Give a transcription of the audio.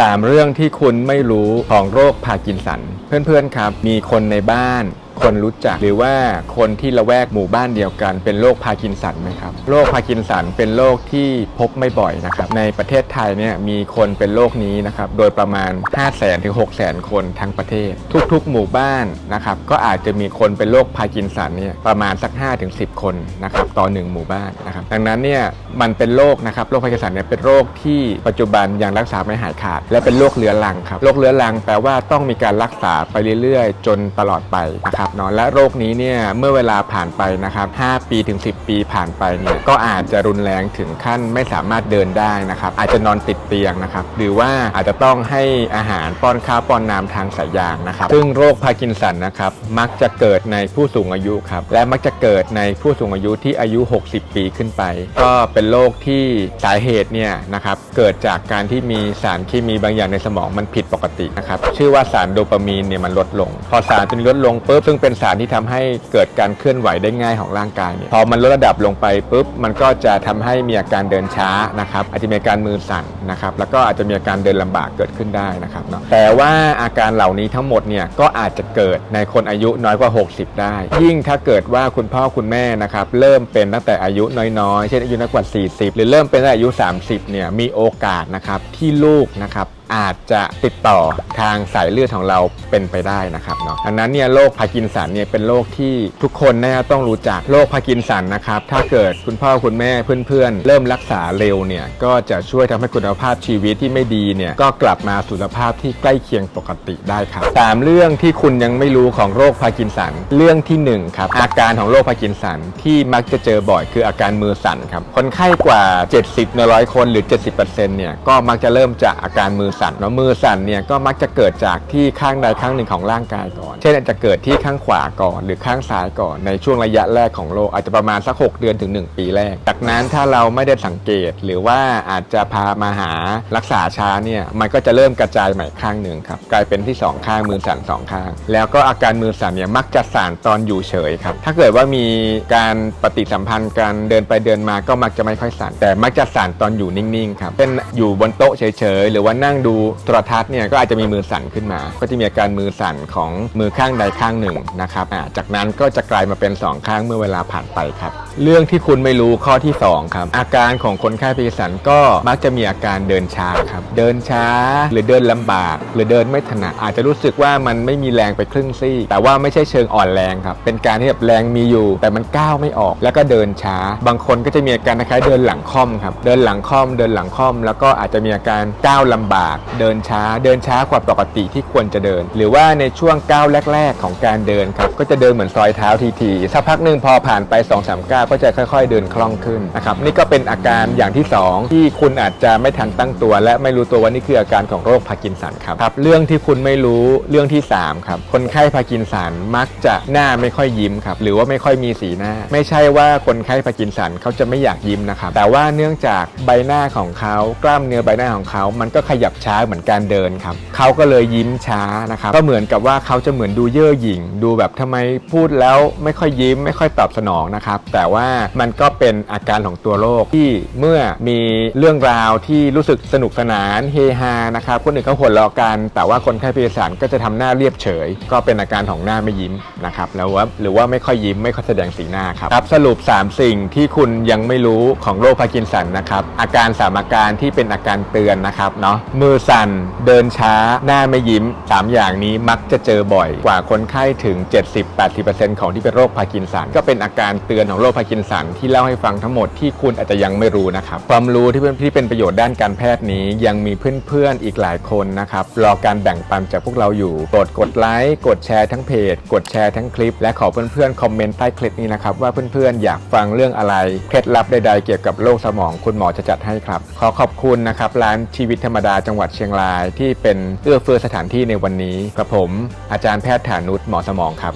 สามเรื่องที่คุณไม่รู้ของโรคพาร์กินสัน เพื่อนๆครับ มีคนในบ้านคนรู้จักหรือว่าคนที่ละแวกหมู่บ้านเดียวกัน เป็นโรคพาร์กินสันไหมครับโรคพาร์กินสันเป็นโรคที่พบไม่บ่อยนะครับในประเทศไทยเนี่ยมีคนเป็นโรคนี้นะครับโดยประมาณ 5 0 0 0 0 0ถึง 6 0 0 0 0คนทั้งประเทศ ทุกๆ หมู่บ้านนะครับก็อาจจะมีคนเป็นโรคพาร์กินสันเนี่ยประมาณสัก 5-10 คนนะครับต่อหนึ่งหมู่บ้านนะครับดังนั้นเนี่ยมันเป็นโรคนะครับโรคพาร์กินสันเนี่ยเป็นโรคที่ปัจจุบันยังรักษาไม่หายขาด และเป็นโรคเรื้อรังครับโรคเรื้อรังแปลว่าต้องมีการรักษาไปเรื่อยๆ จนตลอดไปนะครับเนาะและโรคนี้เนี่ยเมื่อเวลาผ่านไปนะครับ 5 ปีถึง 10 ปีผ่านไปเนี่ยก็อาจจะรุนแรงถึงขั้นไม่สามารถเดินได้นะครับ อาจจะนอนติดเตียงนะครับ หรือว่าอาจจะต้องให้อาหารป้อนข้าวป้อนน้ำทางสายยางนะครับ ซึ่งโรคพาร์กินสันนะครับมักจะเกิดในผู้สูงอายุครับและมักจะเกิดในผู้สูงอายุที่อายุ 60 ปีขึ้นไป ก็เป็นโรคที่สาเหตุเนี่ยนะครับเกิดจากการที่มีสารเคมีบางอย่างในสมองมันผิดปกตินะครับชื่อว่าสารโดปามีนเนี่ยมันลดลง พอสารตัวนี้ลดลงปุ๊บซึ่งเป็นสารที่ทำให้เกิดการเคลื่อนไหวได้ง่ายของร่างกายเนี่ยพอมันลดระดับลงไปปุ๊บมันก็จะทำให้มีอาการเดินช้านะครับอาจจะมีอาการมือสั่นนะครับแล้วก็อาจจะมีอาการเดินลำบากเกิดขึ้นได้นะครับเนาะแต่ว่าอาการเหล่านี้ทั้งหมดเนี่ยก็อาจจะเกิดในคนอายุน้อยกว่า 60 ได้ ยิ่งถ้าเกิดว่าคุณพ่อคุณแม่นะครับเริ่มเป็นตั้งแต่อายุน้อยๆ เช่นอายุน้อยกว่า 40 หรือเริ่มเป็นตั้งแต่อายุ 30เนี่ยมีโอกาสนะครับที่ลูกนะครับ อาจจะติดต่อทางสายเลือดของเราเป็นไปได้นะครับเนาะดังนั้นเนี่ยโรคพาร์กินสันเนี่ยเป็นโรคที่ทุกคนน่าจะต้องรู้จักโรคพาร์กินสันนะครับถ้าเกิดคุณพ่อคุณแม่เพื่อนๆ เริ่มรักษาเร็วเนี่ยก็จะช่วยทำให้คุณภาพชีวิตที่ไม่ดีเนี่ยก็กลับมาสู่สภาพที่ใกล้เคียงปกติได้ครับสามเรื่องที่คุณยังไม่รู้ของโรคพาร์กินสันเรื่องที่หนึ่งครับอาการของโรคพาร์กินสันที่มักจะเจอบ่อยคืออาการมือสั่นครับคนไข้กว่า 70ในร้อยคนหรือ 70%เนี่ยก็มักจะเริ่มจากอาการมือสั่นเนาะมือสั่นเนี่ยก็มักจะเกิดจากที่ข้างใดข้างหนึ่งของร่างกายก่อน เช่นอาจจะเกิดที่ข้างขวาก่อน หรือข้างซ้ายก่อนในช่วงระยะแรกของโรคอาจจะประมาณสัก 6 เดือนถึง 1 ปีแรก จากนั้นถ้าเราไม่ได้สังเกต หรือว่าอาจจะพามาหารักษาช้าเนี่ยมันก็จะเริ่มกระจายใหม่ข้างหนึ่งครับกลายเป็นที่สองข้างมือสั่นสองข้าง แล้วก็อาการมือสั่นเนี่ยมักจะสั่นตอนอยู่เฉยครับถ้าเกิดว่ามีการปฏิสัมพันธ์กันเดินไปเดินมาก็มักจะไม่ค่อยสั่นแต่มักจะสั่นตอนอยู่นิ่งๆครับเป็นอยู่บนโต๊ะเฉยๆหรือว่านั่งดูโทรทัศน์เนี่ยก็อาจจะมีมือสั่นขึ้นมา ก็จะมีอาการมือสั่นของมือข้างใดข้างหนึ่งนะครับอ่าจากนั้นก็จะกลายมาเป็นสองข้างเมื่อเวลาผ่านไปครับ เรื่องที่คุณไม่รู้ข้อที่สองครับ อาการของคนไข้พิสันก็มักจะมีอาการเดินช้าครับเดินช้าหรือเดินลำบาก หรือเดินไม่ถนัดอาจจะรู้สึกว่ามันไม่มีแรงไปครึ่งซี่ แต่ว่าไม่ใช่เชิงอ่อนแรงครับเป็นการที่แบบแรงมีอยู่ แต่มันก้าวไม่ออก แล้วก็เดินช้า บางคนก็จะมีอาการคล้ายเดินหลังค่อมครับเดินหลังค่อมเดินหลังค่อม แล้วก็อาจจะมีอาการก้าวลำบากเดินช้า เดินช้ากว่าปกติที่ควรจะเดิน หรือว่าในช่วงก้าวแรก ๆ ของการเดินครับก็จะเดินเหมือนซอยเท้าทีๆสักพักหนึ่งพอผ่านไป2อสามก้าวก็จะค่อย ๆ เดินคล่องขึ้นนะครับนี่ก็เป็นอาการอย่างที่สองที่คุณอาจจะไม่ทันตั้งตัว และไม่รู้ตัวว่านี่คืออาการของโรคพาร์กินสันครับครับเรื่องที่คุณไม่รู้เรื่องที่สามครับ คนไข้พาร์กินสันมักจะหน้าไม่ค่อยยิ้มครับหรือว่าไม่ค่อยมีสีหน้า ไม่ใช่ว่าคนไข้พาร์กินสันเขาจะไม่อยากยิ้มนะครับแต่ว่าเนื่องจากใบหน้าของเขากล้ามเนื้อใบหน้าของเขามันก็ขยับช้าเหมือนการเดินครับเขาก็เลยยิ้มช้านะครับก็เหมือนกับว่าเขาจะเหมือนดูเย่อหยิ่ง ดูแบบทำไมพูดแล้วไม่ค่อยยิ้ม ไม่ค่อยตอบสนองนะครับ แต่ว่ามันก็เป็นอาการของตัวโรคที่เมื่อมีเรื่องราวที่รู้สึกสนุกสนานเฮฮานะครับคนอื่นเขาหัวเราะกัน แต่ว่าคนไข้พยาสารก็จะทำหน้าเรียบเฉย ก็เป็นอาการของหน้าไม่ยิ้มนะครับแล้วว่าหรือว่าไม่ค่อยยิ้มไม่ค่อยแสดงสีหน้าครับครับสรุป 3 สิ่งที่คุณยังไม่รู้ของโรคพาร์กินสันนะครับอาการสามอาการที่เป็นอาการเตือนนะครับเนาะมือสั่น เดินช้า หน้าไม่ยิ้ม 3 อย่างนี้มักจะเจอบ่อยกว่าคนไข้ถึง 70-80%ของที่เป็นโรคพาร์กินสัน ก็เป็นอาการเตือนของโรคพาร์กินสันที่เล่าให้ฟังทั้งหมดที่คุณอาจจะยังไม่รู้นะครับ ความรู้ที่เป็นที่เป็นประโยชน์ด้านการแพทย์นี้ ยังมีเพื่อนๆอีกหลายคนนะครับรอการแบ่งปันจากพวกเราอยู่โปรดกดไลค์กดแชร์ทั้งเพจ กดแชร์ทั้งคลิป และขอเพื่อนๆคอมเมนต์ใต้คลิปนี้นะครับว่าเพื่อนๆอยากฟังเรื่องอะไรเคล็ดลับใดๆเกี่ยวกับโรคสมองคุณหมอจะจัดให้ครับขอขอบคุณนะครับร้านชีวิตธรรมดาจังหววัดเชียงรายที่เป็นเอื้อเฟื้อสถานที่ในวันนี้กับผม อาจารย์แพทย์ฐานุชหมอสมองครับ